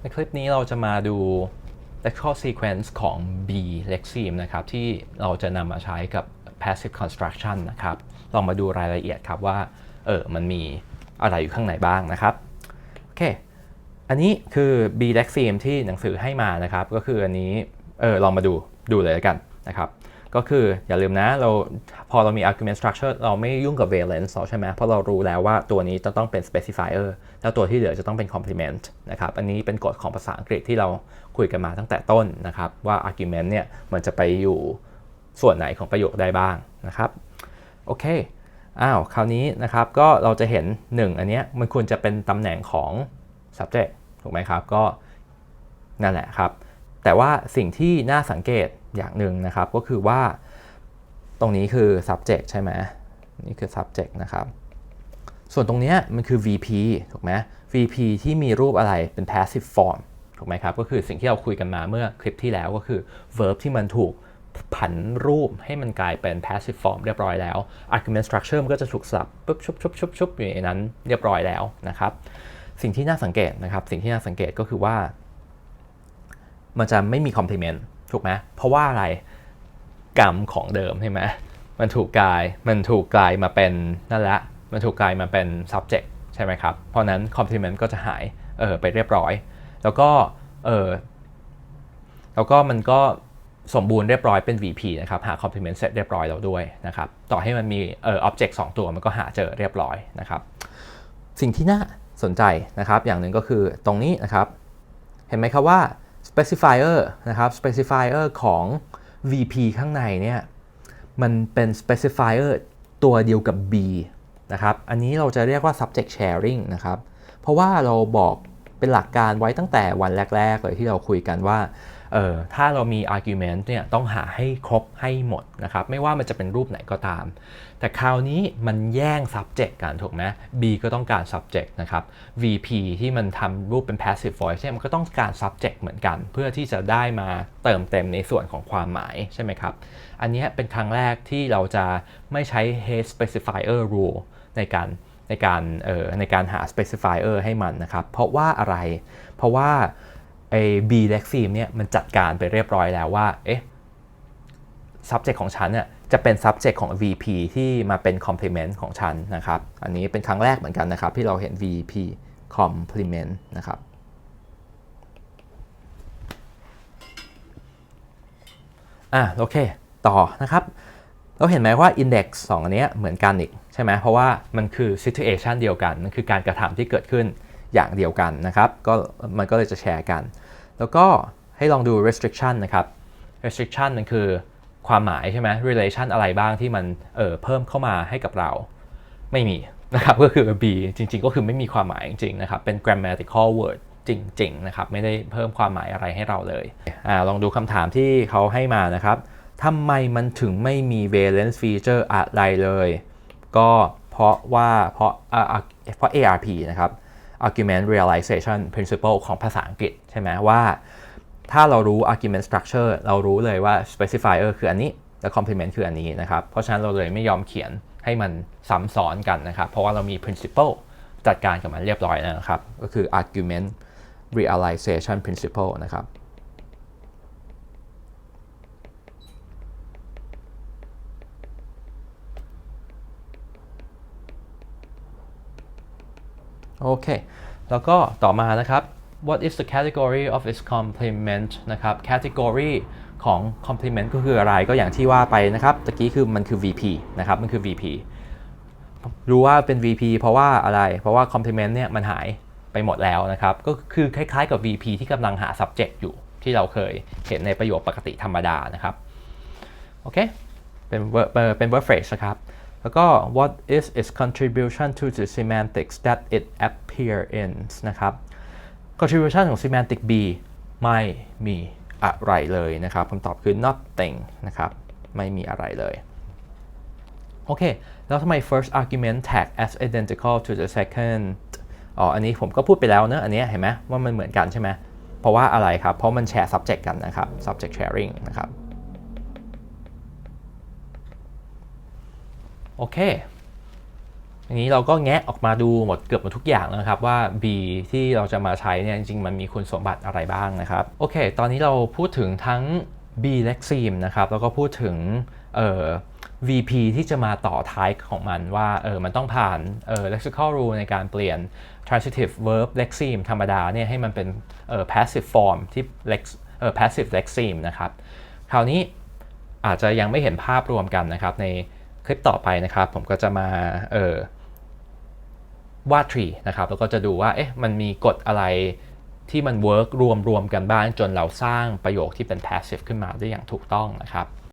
ในคลิปนี้เราจะมาดู lexical sequence ของ B lexeme นะครับ ที่เราจะนำมาใช้กับ passive construction นะครับ ลองมาดูรายละเอียดครับว่า เออ มันมีอะไรอยู่ข้างในบ้างนะครับ โอเค อันนี้คือ B lexeme ที่หนังสือให้มานะครับ ก็คืออันนี้ เออ ลองมาดู ดูเลยแล้วกันนะครับ ก็คืออย่าลืมนะเราพอเรามี argument structure เราไม่ยุ่งกับ valence ใช่ไหมเพราะเรารู้แล้วว่าตัวนี้จะต้องเป็น specifier แล้วตัวที่เหลือจะต้องเป็น complement นะครับอันนี้เป็นกฎของภาษาอังกฤษที่เราคุยกันมาตั้งแต่ต้นนะครับว่า argument เนี่ยมันจะไปอยู่ส่วนไหนของประโยคได้บ้างนะครับโอเคอ้าวคราวนี้นะครับก็เราจะเห็น 1 อันเนี้ยมันควรจะเป็นตำแหน่งของ subject ถูกไหมครับก็นั่นแหละครับ แต่ว่าสิ่งที่น่าสังเกตอย่างหนึ่งนะครับ ก็คือว่าตรงนี้คือ subject ใช่ไหมนี่คือ subject นะครับ ส่วนตรงนี้มันคือ VP ถูกไหม VP ที่มีรูปอะไรเป็น passive form ถูกไหมครับ ก็คือสิ่งที่เราคุยกันมาเมื่อคลิปที่แล้วก็คือ verb ที่มันถูกผันรูปให้มันกลายเป็น passive form เรียบร้อยแล้ว argument structure มันก็จะถูกสลับปุ๊บชุบชุบชุบชุบอยู่ในนั้นเรียบร้อยแล้วนะครับ สิ่งที่น่าสังเกตนะครับ สิ่งที่น่าสังเกตก็คือว่า มันจะไม่มี complement ถูกไหมเพราะว่าอะไรกรรมของเดิมใช่ไหมมันถูกกลายมันถูกกลายมาเป็นนั่นแหละมันถูกกลายมาเป็น subject ใช่ไหมครับ เพราะนั้น complement ก็จะหายเออไปเรียบร้อย แล้วก็เออแล้วก็มันก็สมบูรณ์เรียบร้อยเป็น VP นะครับหา complement เสร็จเรียบร้อยแล้วด้วยนะครับต่อให้มันมีเออ object 2 ตัวมันก็หาเจอเรียบร้อยนะครับสิ่งที่น่าสนใจนะครับ อย่างหนึ่งก็คือตรงนี้นะครับ เห็นไหมครับว่า specifier นะครับ specifier ของ VP ข้างในเนี่ยมันเป็น specifier ตัวเดียวกับ B นะครับ อันนี้เราจะเรียกว่า subject sharing นะครับ เพราะว่าเราบอกเป็นหลักการไว้ตั้งแต่วันแรก ๆ เลยที่เราคุยกันว่า เออถ้าเรามี argument เนี่ยต้องหาให้ครบให้หมดนะครับ ไม่ว่ามันจะเป็นรูปไหนก็ตาม แต่คราวนี้มันแย่ง subject กันถูกไหม B ก็ต้องการ subject นะครับ VP ที่มันทำรูปเป็น passive voice เนี่ยมันก็ต้องการ subject เหมือนกัน เพื่อที่จะได้มาเติมเต็มในส่วนของความหมายใช่ไหมครับ อันนี้เป็นครั้งแรกที่เราจะไม่ใช้ hate specifier rule ในการในการเอ่อในการหา specifier ให้มันนะครับ เพราะว่าอะไร เพราะว่า ไอ้ B lexeme เนี่ยมันจัดการไปเรียบร้อยแล้วว่าเอ๊ะ subject ของฉันเนี่ยจะเป็น subject ของ VP ที่มาเป็น complement ของฉันนะครับ อันนี้เป็นครั้งแรกเหมือนกันนะครับ ที่เราเห็น VP complement นะครับอะโอเค ต่อนะครับ เราเห็นไหมว่า index 2อันนี้เหมือนกันอีก ใช่ไหมเพราะว่ามันคือ situation เดียวกัน มันคือการกระทำที่เกิดขึ้น อย่างเดียวกันนะครับ ก็มันก็เลยจะแชร์กัน แล้วก็ให้ลองดู restriction นะครับ restriction มันคือความหมายใช่ไหม relation อะไรบ้างที่มันเออเพิ่มเข้ามาให้กับเรา ไม่มีนะครับ ก็คือ B จริง ๆ ก็คือไม่มีความหมายจริง ๆ นะครับ เป็น grammatical word จริง ๆ นะครับ ไม่ได้เพิ่มความหมายอะไรให้เราเลยอ่าลองดูคำถามที่เขาให้มานะครับทำไมมันถึงไม่มี valence feature อะไรเลย ก็เพราะว่าเพราะอ่าเพราะ ARP นะครับ argument realization principle ของภาษาอังกฤษใช่ไหมว่าถ้าเรารู้ argument structure เรารู้เลยว่า specifier คืออันนี้ และ complement คืออันนี้นะครับ เพราะฉะนั้นเราเลยไม่ยอมเขียนให้มันซ้ำซ้อนกันนะครับ เพราะว่าเรามี principle จัดการกับมันเรียบร้อยแล้วนะครับ ก็คือ argument realization principle นะครับ โอเค แล้วก็ต่อมานะครับ what is the category of its complement นะครับ category ของ complement ก็คืออะไรก็อย่างที่ว่าไปนะครับตะกี้คือมันคือ VP นะครับ มันคือ VP รู้ว่าเป็น VP เพราะว่าอะไร เพราะว่า complement เนี่ยมันหายไปหมดแล้วนะครับ ก็คือคล้ายๆกับ VP ที่กำลังหา subject อยู่ที่เราเคยเห็นในประโยคปกติธรรมดานะครับ โอเค เป็น verb เป็น verb phrase นะครับ แล้วก็ what is its contribution to the semantics that it appear in นะครับ contribution ของ semantic B ไม่มีอะไรเลยนะครับคำตอบคือ nothing นะครับ ไม่มีอะไรเลย โอเค แล้วทำไม first argument tag as identical to the second อ๋อ อันนี้ผมก็พูดไปแล้วเนอะอันนี้เห็นไหมว่ามันเหมือนกันใช่ไหม เพราะว่าอะไรครับ เพราะมันแชร์ subject กันนะครับ subject sharing นะครับ โอเคอันนี้เราก็แงะออกมาดูหมดเกือบหมดทุกอย่างแล้วนะครับว่า B ที่เราจะมาใช้เนี่ยจริงๆ มันมีคุณสมบัติอะไรบ้างนะครับ โอเค ตอนนี้เราพูดถึงทั้ง B lexeme นะครับ แล้วก็พูดถึงเอ่อ VP ที่จะมาต่อท้ายของมันว่าเออมันต้องผ่านเออ lexical rule ในการเปลี่ยน transitive verb lexeme ธรรมดาเนี่ยให้มันเป็นเออ passive form ที่ lex เออ passive lexeme นะครับ คราวนี้อาจจะยังไม่เห็นภาพรวมกันนะครับใน คลิปต่อไปนะครับ ผมก็จะมาเออวาดทรีนะครับ แล้วก็จะดูว่าเอ๊ะมันมีกฎอะไรที่มันเวิร์กรวมรวมๆกันบ้างจนเราสร้างประโยคที่เป็น passive ขึ้นมาได้อย่างถูกต้องนะครับ